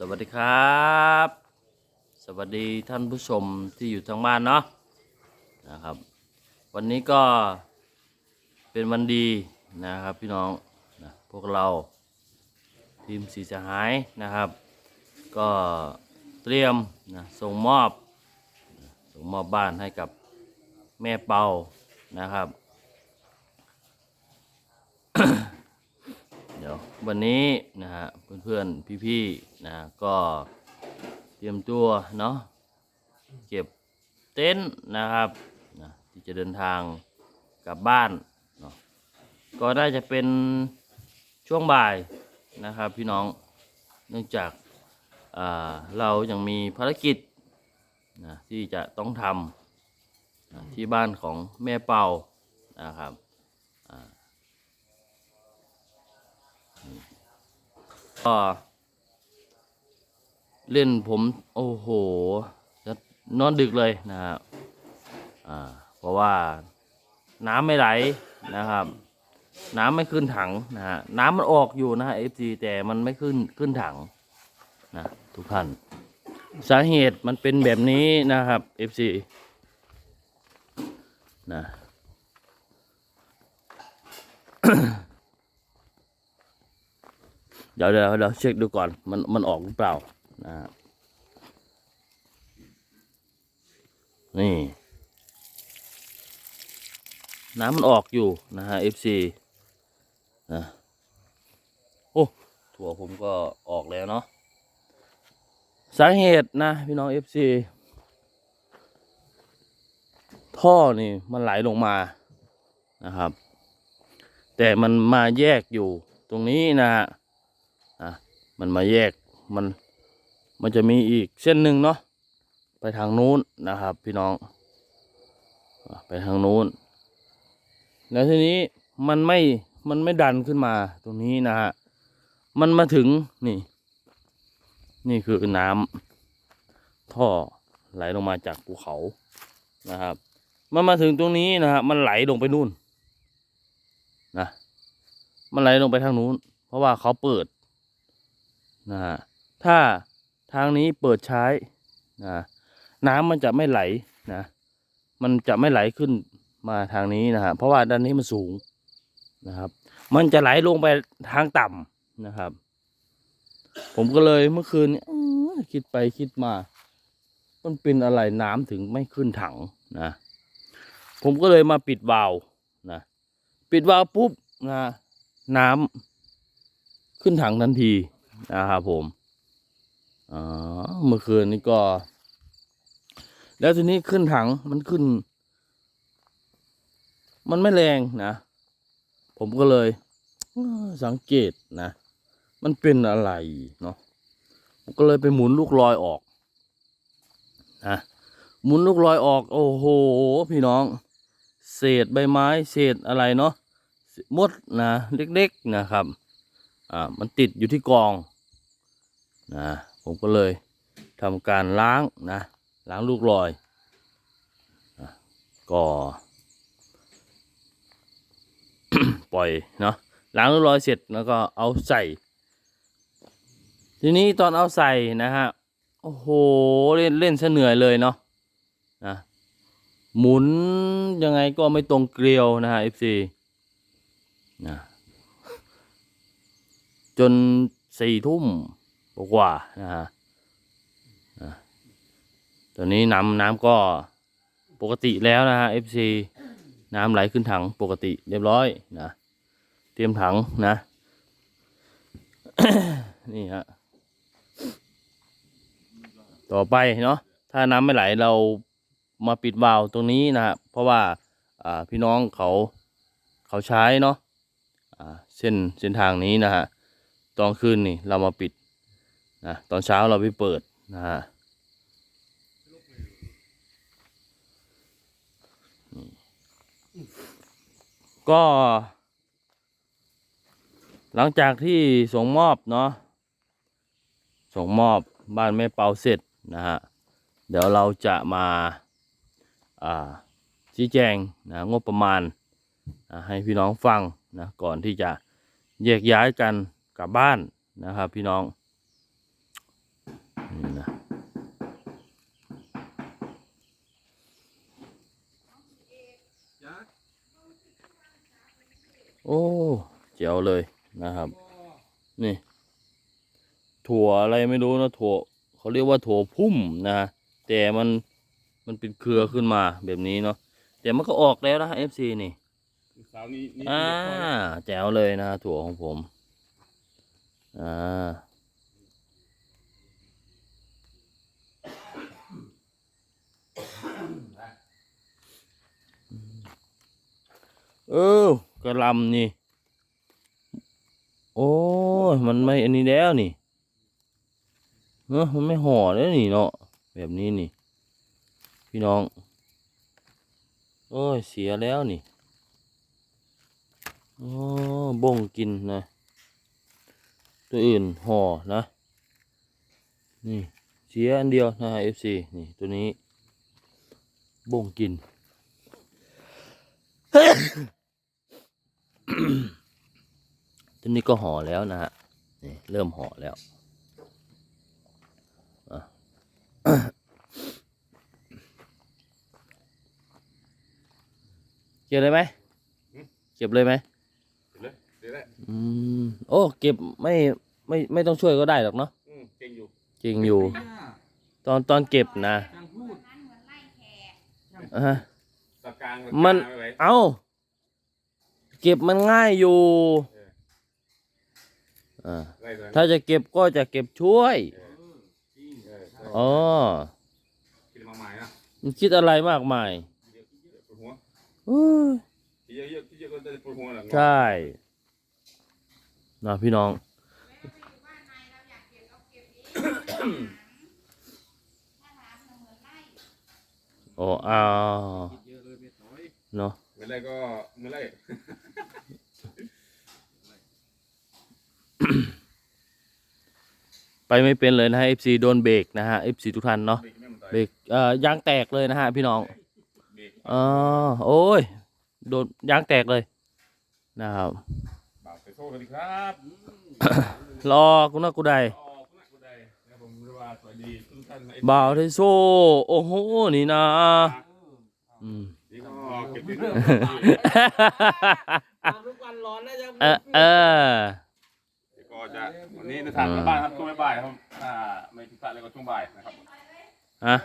สวัสดีครับ สวัสดีท่านผู้ชมที่อยู่ทางบ้านเนาะนะครับ วันนี้ก็เป็นวันดีนะครับพี่น้องนะพวกเราทีมสีสหายนะครับ ก็เตรียมนะส่งมอบส่งมอบบ้านให้กับแม่เปานะครับ เดี๋ย วันนี้นะฮะเพื่อนๆพี่ๆนะก็เตรียมตัวเนาะเก็บเต็นท์นะครับนะที่จะเดินทางกลับบ้านเนาะก็น่าจะเป็นช่วงบ่ายนะครับพี่น้องเนื่องจากาเรายังมีภารกิจนะที่จะต้องทำนะที่บ้านของแม่เป่านะครับ ก็เล่นผม โอ้โหจะนอนดึกเลยนะครับอ่าเพราะว่าน้ำไม่ไหลนะครับ น้ำไม่ขึ้นถังนะฮะน้ำมันออกอยู่นะฮะ FC แต่มันไม่ขึ้นขึ้นถังนะทุกท่านสาเหตุมันเป็นแบบนี้นะครับ FC นะ เดี๋ยวเดี๋ยวเดี๋ยวเช็คดูก่อนมันมันออกหรือเปล่านะฮะนี่ น้ำมันออกอยู่นะฮะ FC นะโอ้ถั่วผมก็ออกแล้วเนาะสาเหตุนะ พี่น้อง FC ท่อนี่มันไหลลงมานะครับ แต่มันมาแยกอยู่ตรงนี้นะฮะ มันมาแยกมันมันจะมีอีกเส้นหนึ่งเนาะไปทางนู้นนะครับ พี่น้อง ไปทางนู้น แล้วทีนี้มันไม่มันไม่ดันขึ้นมาตรงนี้นะฮะมันมาถึงนี่ นี่คือน้ำท่อไหลลงมาจากภูเขานะครับ มันมาถึงตรงนี้นะฮะมันไหลลงไปนู่นนะมันไหลลงไปทางนู้น เพราะว่าเขาเปิด นะถ้าทางนี้เปิดใช้นะน้ำมันจะไม่ไหลนะมันจะไม่ไหลขึ้นมาทางนี้นะฮะเพราะว่าด้านนี้มันสูงนะครับ มันจะไหลลงไปทางต่ำนะครับ ผมก็เลยเมื่อคืนนี้คิดไปคิดมา มันเป็นอะไรน้ำถึงไม่ขึ้นถังนะผมก็เลยมาปิดวาล์วนะปิดวาล์วปุ๊บนะน้ำขึ้นถังทันที นะครับผมอ๋อเมื่อคืนนี้ก็ แล้วทีนี้ขึ้นถังมันขึ้น มันไม่แรงนะ ผมก็เลยสังเกตนะ มันเป็นอะไรเนาะผมก็เลยไปหมุนลูกลอยออกนะหมุนลูกลอยออก โอ้โห พี่น้อง เศษใบไม้ เศษอะไรเนาะมดนะเล็กๆนะครับ อ่ามันติดอยู่ที่กองนะผมก็เลยทำการล้างนะล้างลูกลอยนะก็ปล่อยเนาะล้างลูกลอยเสร็จแล้วก็เอาใส่ ทีนี้ตอนเอาใส่นะฮะโอ้โหเล่นเล่นเหนื่อยเลยเนาะนะหมุนยังไงก็ไม่ตรงเกลียวนะฮะ FC นะ จนสี่ทุ่มกว่านะฮะตอนนี้น้ำน้ำก็ปกติแล้วนะฮะ FC น้ำไหลขึ้นถังปกติเรียบร้อยนะเตรียมถังนะ นี่ฮะต่อไปเนาะถ้าน้ำไม่ไหลเรามาปิดวาล์วตรงนี้นะฮะเพราะว่าพี่น้องเขาเขาใช้เนาะอ่าเส้นเส้นทางนี้นะฮะ ตอนคืนนี่เรามาปิดนะตอนเช้าเราไปเปิดนะฮะก็ หลังจากที่ส่งมอบเนาะส่งมอบบ้านแม่เปาเสร็จนะฮะเดี๋ยวเราจะมาอ่าชี้แจงนะงบประมาณนะให้พี่น้องฟังนะก่อนที่จะแยกย้ายกัน กลับบ้านนะครับพี่น้องนะโอ้เจ๋วเลยนะครับ นี่ ถั่วอะไรไม่รู้นะถั่วเขาเรียกว่าถั่วพุ่มนะ แต่มันมันเป็นเครือขึ้นมาแบบนี้เนาะแต่มันก็ออกแล้วนะเอฟซีนี่อ่าแจ๋วเลยนะ ถั่วของผม อ่าเออกระลำนี่ โอ้ยมันไม่อันนี้แล้วนี่เนอมันไม่ห่อแล้วนี่เนาะแบบนี้นี่ พี่น้อง โอ้ย เสียแล้วนี่ โอ้บ่งกินนะ ตัวอื่นห่อนะ นี่เสียอันเดียวนะ FC นี่ตัวนี้บ่งกิน ตัวนี้ก็ห่อแล้วนะฮะ นี่เริ่มห่อแล้วอะเก็บเลยไหม เก็บเลยไหม อืมโอ้เก็บไม่ไม่ไม่ต้องช่วยก็ได้หรอกเนาะอืมเก่งอยู่จริงอยู่ ตอนตอนเก็บนะช่างพูดอะฮะสกลางมันไไว้เอาเก็บมันง่ายอยู่อ่าไว้ไว้ถ้าจะเก็บก็จะเก็บช่วยเออเออเอออ๋อคิดมากมายนะมันคิดอะไรมากมายคิดเยอะคิดเยอะปวดหัวเอ้ยคิดเยอะเยอะคิดเยอะก็จะปวดหัวแหละใช่ นะพี่น้อง โอ้อ้าวเนาะเมื่อไรก็เมื่อไรไปไม่เป็นเลยนะฮะ FC โดนเบรกนะฮะ FC ทุกท่านเนาะเบรกไม่มันต่อยเบรกเอ่อยางแตกเลยนะฮะพี่น้องเบรกอ๋อโอ้ยโดนยางแตกเลยนะครับบ่าวไป โซ่กันดีครับรอกูนะกูได้อ๋อคุณนักคุณใดนะครับผมเรียกว่าสวัสดีทุกท่านในบ่าวไทโซโอ้โหนี่นะอืมนี่ก็เก็บดินทุกวันร้อนแล้วจะเออเออเดี๋ยวก็จะวันนี้ในทางกลับบ้านครับช่วงบ่ายๆครับถ้าไม่ผิดพลาดแล้วก็ช่วงบ่ายนะครับฮะ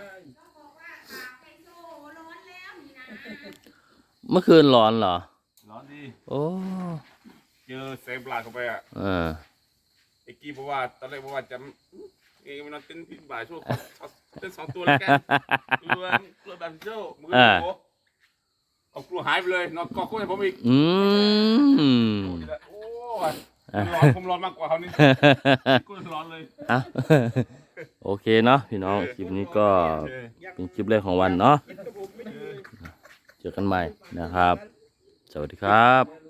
เมื่อคืนร้อนเหรอ ร้อนดี โอ้ เจอเซฟลาเข้าไปอะเออ ไอ้กี้บอกว่าตอนแรกบอกว่าจะเองมันนอนเต้นพิษบ่ายช่วงเต้นสองตัวแล้วกันกลัวกลัวแบบโจ้มือโอ้เอากลัวหายไปเลยนอนกอดกุ้งให้ผมอีกอืมโอ้ยร้อนผมร้อนมากกว่าเขานี่กุ้งร้อนเลยอะโอเคเนาะพี่น้องคลิปนี้ก็เป็นคลิปแรกของวันเนาะเจอกันใหม่นะครับ สวัสดีครับ